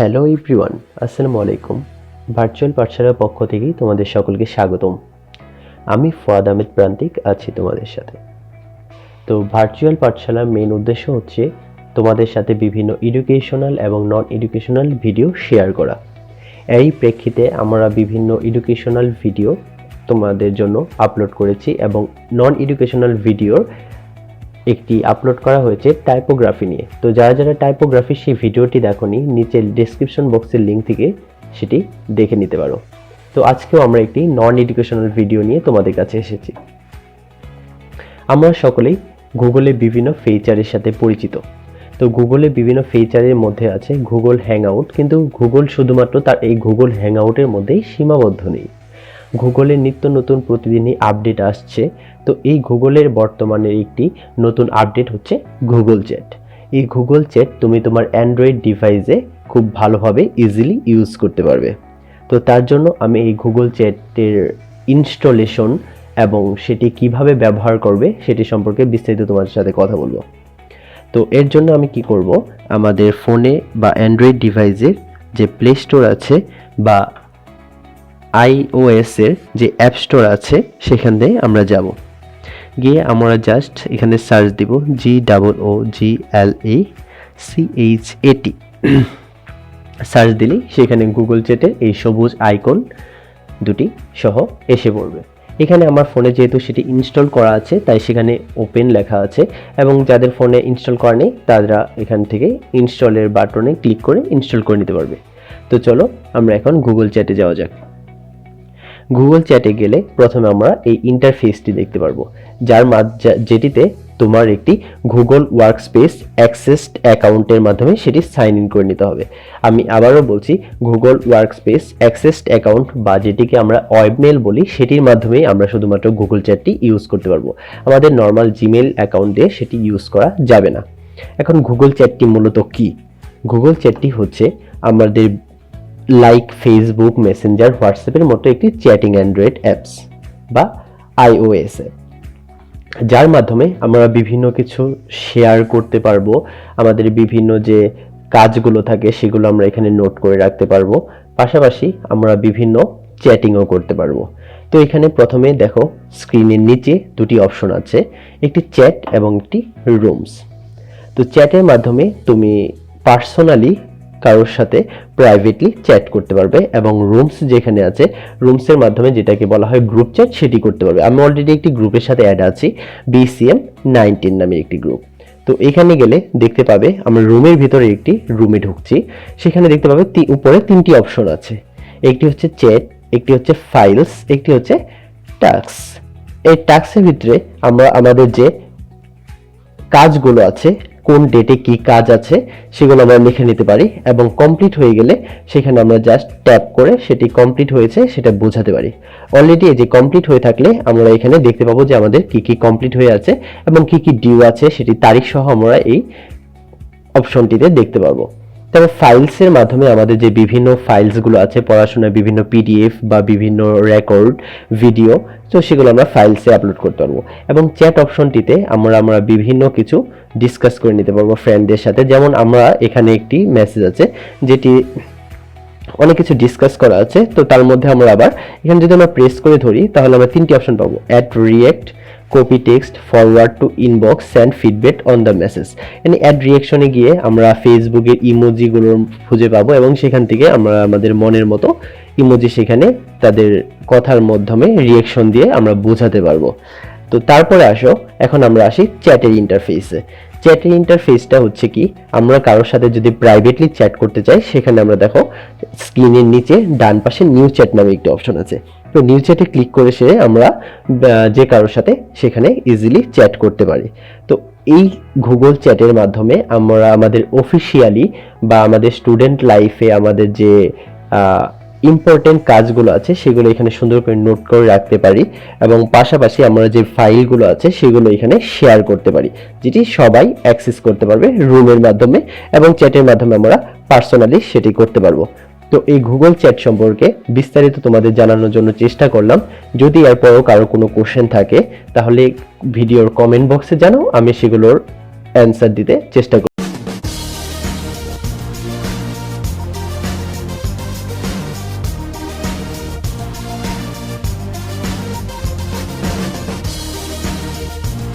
Hello everyone, আসসালামু আলাইকুম। Virtual পাঠশালার পক্ষ থেকেই তোমাদের সকলকে স্বাগতম। আমি ফুয়াদ আহমেদ প্রান্তিক, আছি তোমাদের সাথে। তো ভার্চুয়াল পাঠশালার মেন উদ্দেশ্য হচ্ছে তোমাদের সাথে বিভিন্ন এডুকেশনাল এবং নন এডুকেশনাল ভিডিও শেয়ার করা। এই প্রেক্ষিতে আমরা বিভিন্ন এডুকেশনাল ভিডিও তোমাদের জন্য আপলোড করেছি এবং নন এডুকেশনাল ভিডিওর একটি আপলোড করা হয়েছে টাইপোগ্রাফি নিয়ে। তো যারা যারা টাইপোগ্রাফি সেই ভিডিওটি দেখোনি, নিচের ডেসক্রিপশন বক্সের লিঙ্ক থেকে সেটি দেখে নিতে পারো। তো আজকেও আমরা একটি নন এডুকেশনাল ভিডিও নিয়ে তোমাদের কাছে এসেছি। আমরা সকলেই গুগলে বিভিন্ন ফিচারের সাথে পরিচিত। তো গুগলে বিভিন্ন ফিচারের মধ্যে আছে গুগল হ্যাংআউট কিন্তু গুগল শুধুমাত্র তার এই গুগল হ্যাংআউটের মধ্যেই সীমাবদ্ধ নেই। গুগলে নিত্য নতুন প্রতিদিনই আপডেট আসছে। তো এই গুগলের বর্তমানে একটি নতুন আপডেট হচ্ছে গুগল চ্যাট এই গুগল চ্যাট তুমি তোমার অ্যান্ড্রয়েড ডিভাইসে খুব ভালোভাবে ইজিলি ইউজ করতে পারবে। তো তার জন্য আমি এই গুগল চ্যাটের ইনস্টলেশন এবং সেটি কীভাবে ব্যবহার করবে সেটি সম্পর্কে বিস্তারিত তোমাদের সাথে কথা বলব। তো এর জন্য আমি কি করব? আমাদের ফোনে বা অ্যান্ড্রয়েড ডিভাইসের যে প্লে স্টোর আছে বা আইওএস এর যে অ্যাপ স্টোর আছে, সেখান দিয়ে আমরা যাব। গিয়ে আমরা জাস্ট এখানে সার্চ দিব G double O G L E C H এটি সার্চ দিলেই সেখানে গুগল চ্যাটে এই সবুজ আইকন দুটি সহ এসে পড়বে। এখানে আমার ফোনে যেহেতু সেটি ইনস্টল করা আছে, তাই সেখানে ওপেন লেখা আছে এবং যাদের ফোনে ইনস্টল করা নেই, তারা এখান থেকে ইনস্টলের বাটনে ক্লিক করে ইনস্টল করে নিতে পারবে। তো চলো, আমরা এখন গুগল চ্যাটে যাওয়া যাক। গুগল চ্যাটে গেলে প্রথমে আমরা এই ইন্টারফেসটি দেখতে পারব। যার যেটিতে তোমার একটি গুগল ওয়ার্কস্পেস অ্যাক্সেস অ্যাকাউন্টের মাধ্যমে সেটি সাইন ইন করে নিতে হবে। আমি আবারও বলছি গুগল ওয়ার্কস্পেস অ্যাক্সেস অ্যাকাউন্ট বা যেটিকে আমরা ওয়েবমেল বলি, সেটির মাধ্যমেই আমরা শুধুমাত্র গুগল চ্যাটটি ইউজ করতে পারব। আমাদের নর্মাল জিমেল অ্যাকাউন্ট দিয়ে সেটি ইউজ করা যাবে না। এখন গুগল চ্যাটটি মূলত কি? গুগল চ্যাটটি হচ্ছে আমাদের লাইক ফেসবুক মেসেঞ্জার হোয়াটসঅ্যাপের মতো একটি চ্যাটিং অ্যান্ড্রয়েড অ্যাপস বা আইওএস অ্যাপ যার মাধ্যমে আমরা বিভিন্ন কিছু শেয়ার করতে পারব, আমাদের বিভিন্ন যে কাজগুলো থাকে সেগুলো আমরা এখানে নোট করে রাখতে পারব, পাশাপাশি আমরা বিভিন্ন চ্যাটিংও করতে পারব। তো এখানে প্রথমে দেখো স্ক্রিনের নিচে দুটি অপশন আছে, একটি চ্যাট এবং একটি রুমস তো চ্যাটের মাধ্যমে তুমি পার্সোনালি কারোর সাথে প্রাইভেটলি চ্যাট করতে পারবে এবং রুমস যেখানে আছে রুমসের মাধ্যমে যেটাকে বলা হয় গ্রুপ চ্যাট সেটি করতে পারবে। আমি অলরেডি একটি গ্রুপের সাথে অ্যাড আছি বিসিএম নাইনটিন নামের একটি গ্রুপ তো এখানে গেলে দেখতে পাবে আমরা রুমের ভিতরে একটি রুমে ঢুকছি। সেখানে দেখতে পাবে উপরে তিনটি অপশন আছে। একটি হচ্ছে চ্যাট একটি হচ্ছে ফাইলস একটি হচ্ছে টাস্ক এই টাস্কের ভিতরে আমরা আমাদের যে কাজগুলো আছে কোন ডেটে কি কাজ আছে, সেগুলো আমরা লিখে নিতে পারি এবং কমপ্লিট হয়ে গেলে সেখানে আমরা জাস্ট ট্যাপ করে সেটি কমপ্লিট হয়েছে সেটা বোঝাতে পারি। অলরেডি এই যে কমপ্লিট হয়ে থাকলে আমরা এখানে দেখতে পাবো যে আমাদের কি কি কমপ্লিট হয়ে আছে এবং কি কি ডিউ আছে, সেটি তারিখ সহ আমরা এই অপশনটিতে দেখতে পারব। তবে ফাইলসের মাধ্যমে আমাদের যে বিভিন্ন ফাইলসগুলো আছে, পড়াশোনার বিভিন্ন পিডিএফ বা বিভিন্ন রেকর্ড ভিডিও তো সেগুলো আমরা ফাইলসে আপলোড করতে পারব। এবং চ্যাট অপশনটিতে আমরা আমরা বিভিন্ন কিছু ডিসকাস করে নিতে পারব ফ্রেন্ডদের সাথে। যেমন আমরা এখানে একটি মেসেজ আছে, যেটি অনেক কিছু ডিসকাস করা আছে, তো তার মধ্যে আমরা আবার এখানে যদি আমরা প্রেস করে ধরি, তাহলে আমরা তিনটি অপশন পাবো add react copy text forward to inbox send feedback on the message মানে অ্যাড রিয়াকশনে গিয়ে আমরা ফেসবুকের ইমোজিগুলো খুঁজে পাবো এবং সেখান থেকে আমরা আমাদের মনের মতো ইমোজি সেখানে তাদের কথার মাধ্যমে রিয়েকশন দিয়ে আমরা বোঝাতে পারব। তো তারপরে আসো, এখন আমরা আসি চ্যাটের ইন্টারফেসে চ্যাটের ইন্টারফেসটা হচ্ছে কি, আমরা কারোর সাথে যদি প্রাইভেটলি চ্যাট করতে চাই, সেখানে আমরা দেখো স্ক্রিনের নিচে ডান পাশে নিউ চ্যাট নামে একটি অপশন আছে। তো নিউ চ্যাটে ক্লিক করে সে আমরা যে কারোর সাথে সেখানে ইজিলি চ্যাট করতে পারি। তো এই গুগল চ্যাটের মাধ্যমে আমরা আমাদের অফিসিয়ালি বা আমাদের স্টুডেন্ট লাইফে আমাদের যে ইম্পর্টেন্ট কাজগুলো আছে, সেগুলো এখানে সুন্দর করে নোট করে রাখতে পারি এবং পাশাপাশি আমরা যে ফাইলগুলো আছে, সেগুলো এখানে শেয়ার করতে পারি, যেটি সবাই অ্যাক্সেস করতে পারবে রুমের মাধ্যমে এবং চ্যাটের মাধ্যমে আমরা পার্সোনালি সেটি করতে পারব। তো এই গুগল চ্যাট সম্পর্কে বিস্তারিত তোমাদের জানানোর জন্য চেষ্টা করলাম। যদি এরপরও কারও কোনো কোশ্চেন থাকে, তাহলে ভিডিওর কমেন্ট বক্সে জানাও, আমি সেগুলোর অ্যান্সার দিতে চেষ্টা করব।